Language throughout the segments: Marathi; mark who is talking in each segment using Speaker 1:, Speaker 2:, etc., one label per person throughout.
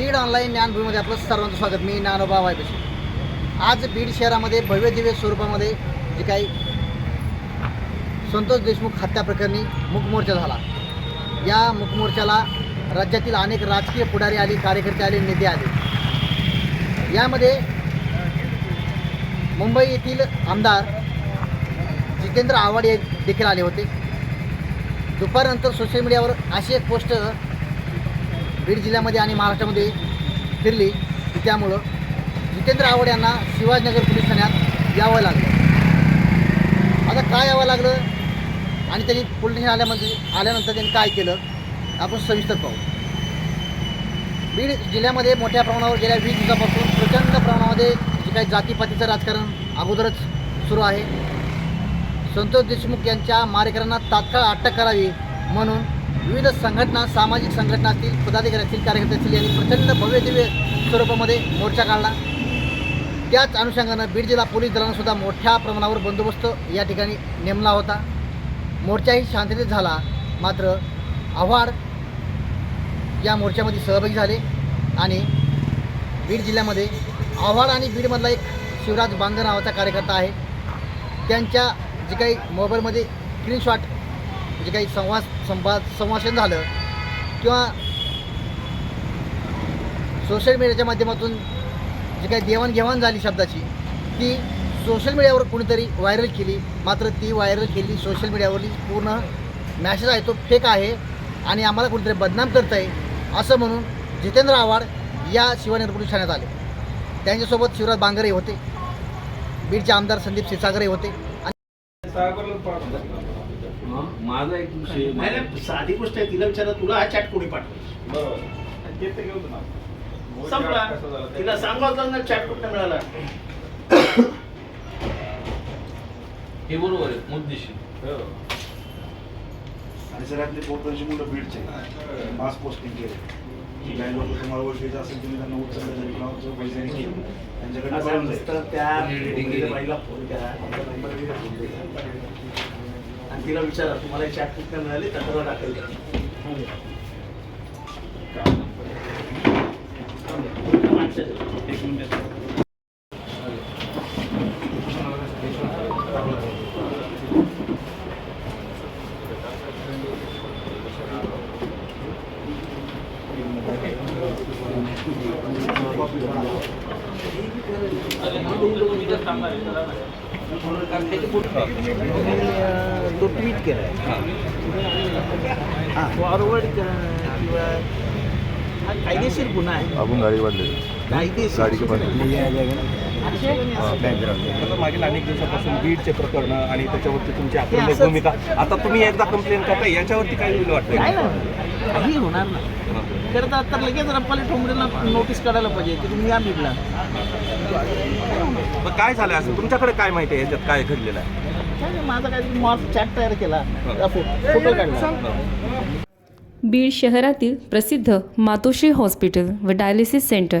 Speaker 1: बीड ऑनलाईन ज्ञानभूमीमध्ये आपलं सर्वांचं स्वागत. मी ज्ञानोबा वायबशी. आज बीड शहरामध्ये भव्य दिव्य स्वरूपामध्ये जे काही संतोष देशमुख हत्या प्रकरणी मुकमोर्चा झाला. या मुकमोर्चाला राज्यातील अनेक राजकीय पुढारी आले कार्यकर्ते आले नेते आले. यामध्ये मुंबई येथील आमदार जितेंद्र आव्हाड हे देखील आले होते. दुपारनंतर सोशल मीडियावर अशी एक पोस्ट बीड जिल्ह्यामध्ये आणि महाराष्ट्रामध्ये फिरली. की त्यामुळं जितेंद्र आवड यांना शिवाजीनगर पोलीस ठाण्यात यावं लागलं. आता काय यावं लागलं? आणि त्यांनी पोलीस स्टेशन आल्यामध्ये आल्यानंतर त्यांनी काय केलं? आपण सविस्तर पाहू. बीड जिल्ह्यामध्ये मोठ्या प्रमाणावर गेल्या वीस दिवसापासून प्रचंड प्रमाणामध्ये जे काही जातीपातीचं राजकारण अगोदरच सुरू आहे. संतोष देशमुख यांच्या मारेकऱ्यांना तात्काळ अटक करावी म्हणून विविध संघटना सामाजिक संघटना असतील पदाधिकारी असतील कार्यकर्ते असतील यांनी प्रचंड भव्य दिव्य स्वरूपामध्ये मोर्चा काढला. त्याच अनुषंगानं बीड जिल्हा पोलीस दलानं सुद्धा मोठ्या प्रमाणावर बंदोबस्त या ठिकाणी नेमला होता. मोर्चाही शांततेत झाला मात्र आव्हाड या मोर्चामध्ये सहभागी झाले आणि बीड जिल्ह्यामध्ये आव्हाड आणि बीडमधला एक शिवराज बांगर नावाचा कार्यकर्ता आहे. त्यांच्या जे काही मोबाईलमध्ये स्क्रीनशॉट जे काही संवाद संवाद संभाषण झालं किंवा सोशल मीडियाच्या माध्यमातून जी काही देवाणघेवाण झाली शब्दाची ती सोशल मीडियावर कोणीतरी व्हायरल केली मात्र ती व्हायरल केली सोशल मीडियावरली पूर्ण मॅसेज आहे तो फेक आहे आणि आम्हाला कोणीतरी बदनाम करत आहे असं म्हणून जितेंद्र आव्हाड या शिवानगर ठाण्यात आले. त्यांच्यासोबत शिवराज बांगरे होते बीडचे आमदार संदीप सिसागरे होते.
Speaker 2: आणि माझा एक विषय
Speaker 3: साधी गोष्ट आहे तिला विचारा तुला हा चॅट कोणी पाठवला? संपला. तिला सांगावं ना चॅट कुठं मिळाला?
Speaker 2: हे बरोबर आहे मुद्देशीर.
Speaker 4: आणि सगळ्यातले पोटांची मुलं बीडचे मास पोस्टिंग केले तुम्हाला ओळखीचे असेल तुम्ही त्यांना उचललं तरी किंवा जो पैसे नाही केले त्यांच्याकडे
Speaker 3: त्या मुलीच्या बाईला फोन करा तिला विचारा तुम्हाला चॅट मिळाली तक्रार दाखल तो ट्विट केला हाँ। फॉरवर्ड किंवा हा कायदेशीर गुन्हा आहे
Speaker 5: आपण गाडी वाढली
Speaker 3: कायदेशीर
Speaker 5: गाडी
Speaker 6: मागील अनेक दिवसापासून बीडचे प्रकरण आणि त्याच्यावरती तुमची आक्रमक भूमिका. आता तुम्ही एकदा कंप्लेंट करताय याच्यावरती काय होईल वाटतं
Speaker 3: काही होणार ना. खरं तर आता लगेच रप्पाली ठोंबरेला नोटीस काढायला पाहिजे की तुम्ही या बीडला.
Speaker 6: मग काय झालं असं? तुमच्याकडे काय माहिती आहे? याच्यात काय घडलेलं आहे?
Speaker 3: काय नाही, माझा काय मॉस चॅट तयार केला. फोटो काढला.
Speaker 7: बीड शहरातील प्रसिद्ध मातोश्री हॉस्पिटल व डायलिसिस सेंटर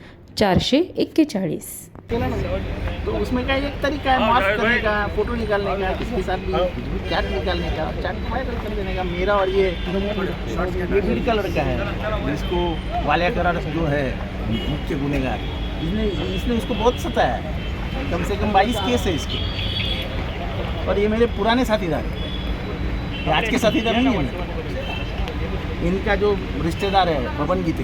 Speaker 7: चारशे एक्केचाळीस.
Speaker 3: तो उसमें का एक तरीका है मास्क करने का फ़ोटो निकालने का किसी के साथ भी चैट निकालने का चैट वायरल कर देने का मेरा और ये ये बीड का लड़का है। जिसको वालिया करार जो है मुख्य गुनेगार इसने इसने इसको बहुत सताया है। कम से कम बाईस केस है इसके। और ये मेरे पुराने साथीदार हैं। आज के साथीदार नहीं है मेरे। इनका जो रिश्तेदार है बबन गीते।